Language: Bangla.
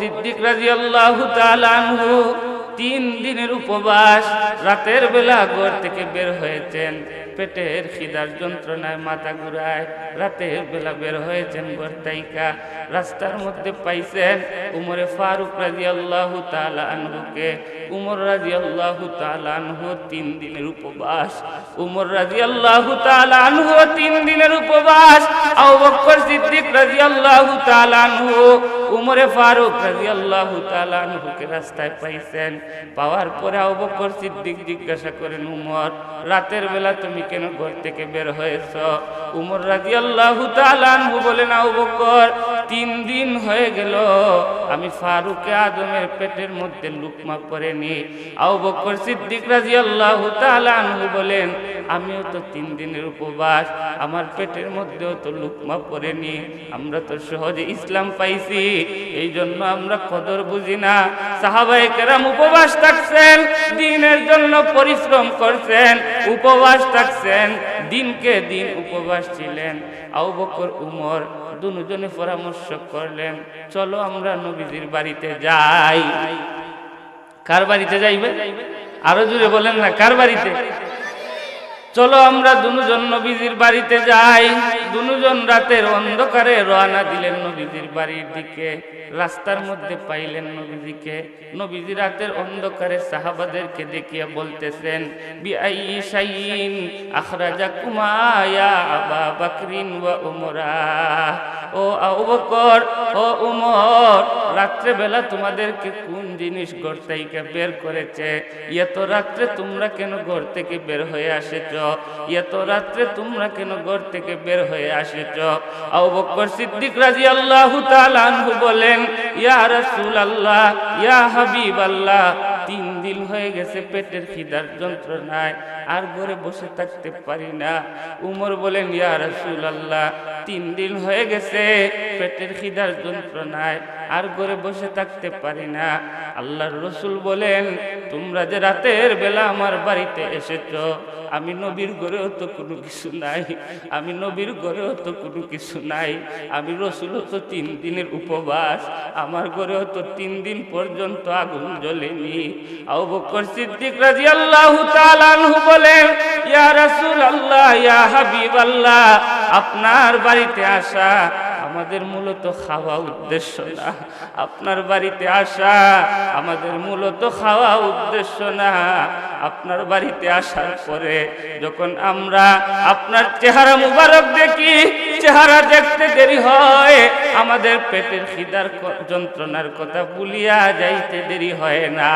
সিদ্দিক রাদিয়াল্লাহু তাআলা তিন দিনের উপবাস রাতের বেলা ঘর থেকে বের হয়েছেন। পেটের খিদার যন্ত্রণায় মাথা ঘুরায়। রাতের বেলা বের হয়েছেন ঘর তাইকা রাস্তার মধ্যে পাইছেন উমরে ফারুক রাজি আল্লাহ আনহুকে। উমর রাজি আল্লাহ আনহু তিন দিনের উপবাস। উমর রাজি আল্লাহ আনহু তিন দিনের উপবাস। বকর সিদ্দিক রাজি আল্লাহ আনহু, উমরে ফারুক রাজি আল্লাহ আনহুকে রাস্তায় পাইছেন। পাওয়ার পরে বকর সিদ্দিক জিজ্ঞাসা করেন, উমর, রাতের বেলা তুমি কেন ঘর থেকে বের হয়েছ? উমর রাজি আল্লাহ বলে বলেন আবু তিন দিন হয়ে গেল। আমি ফারুকে আদমের পেটের মধ্যে লুকমা পরেনি আবু বকর সিদ্দিক রাজি আল্লাহ আনহু বলেন, আমিও তো তিন দিনের উপবাস, আমার পেটের মধ্যেও তো লুকমা পড়েনি আমরা তো সহজে ইসলাম পাইছি এই জন্য আমরা কদর বুঝি না। সাহাবাই কেরাম উপবাস থাকছেন দিনের জন্য পরিশ্রম করছেন, উপবাস থাকছেন দিনকে দিন উপবাস ছিলেন। আউ বকর, উমর দুজনে পরামর্শ করলেন। চলো আমরা নবীজির বাড়িতে যাই। কার বাড়িতে যাইবে? আরও জুড়ে বলেন না, কার বাড়িতে? চলো আমরা দুজন নবীজির বাড়িতে যাই। দুজন রাতের অন্ধকারে রওনা দিলেন নবীজির বাড়ির দিকে। রাস্তার মধ্যে পাইলেন নবীজিকে। নবীজি রাতের অন্ধকারে সাহাবাদেরকে দেখিয়া বলতেছেন বিআই শাইন আখরাজাকুমা ইয়া আবা বকরিন ওয়া উমরা। ও আবু বকর, ও উমর রাত্রে বেলা তোমাদেরকে কোন জিনিস ঘর থেকে বের করেছে? এত রাত্রে তোমরা কেন ঘর থেকে বের হয়ে আসেছ? এত রাত্রে তোমরা কেন ঘর থেকে বের হয়ে আসেছ? আবু বকর সিদ্দিক রাদিয়াল্লাহু তাআলা আনহু বলেন, ইয়া রসুল রাসূলুল্লাহ, ইয়া হাবিব আল্লাহ তিন দিন হয়ে গেছে পেটের খিদার যন্ত্রণায়, আর ঘরে বসে থাকতে পারি না। উমর বলেন, ইয়া রাসূলুল্লাহ তিন দিন হয়ে গেছে, পেটের খিদার যন্ত্রণায় আর ঘরে বসে থাকতে পারি না। আল্লাহর রসুল বলেন, তোমরা যে রাতের বেলা আমার বাড়িতে এসেছ, আমি নবীর ঘরেও তো কোনো কিছু নাই, আমি নবীর ঘরেও তো কোনো কিছু নাই, আমি রসুলও তো তিন দিনের উপবাস, আমার ঘরেও তো তিন দিন পর্যন্ত আগুন জ্বলেনি। বকর সিদ্দিক তাআলা আনহু বলেন, ইয়া রাসূলুল্লাহ, ইয়া হাবিবাল্লাহ আপনার বাড়িতে আসা আমাদের মূলত খাওয়া উদ্দেশ্য না। আপনার বাড়িতে আসা আমাদের মূলত খাওয়া উদ্দেশ্য না। আপনার বাড়িতে আসার পরে যখন আমরা আপনার চেহারা মুবারক দেখি, চেহারা দেখতে দেরি হয়, আমাদের পেটের খিদার যন্ত্রণার কথা ভুলিয়া যাইতে দেরি হয় না।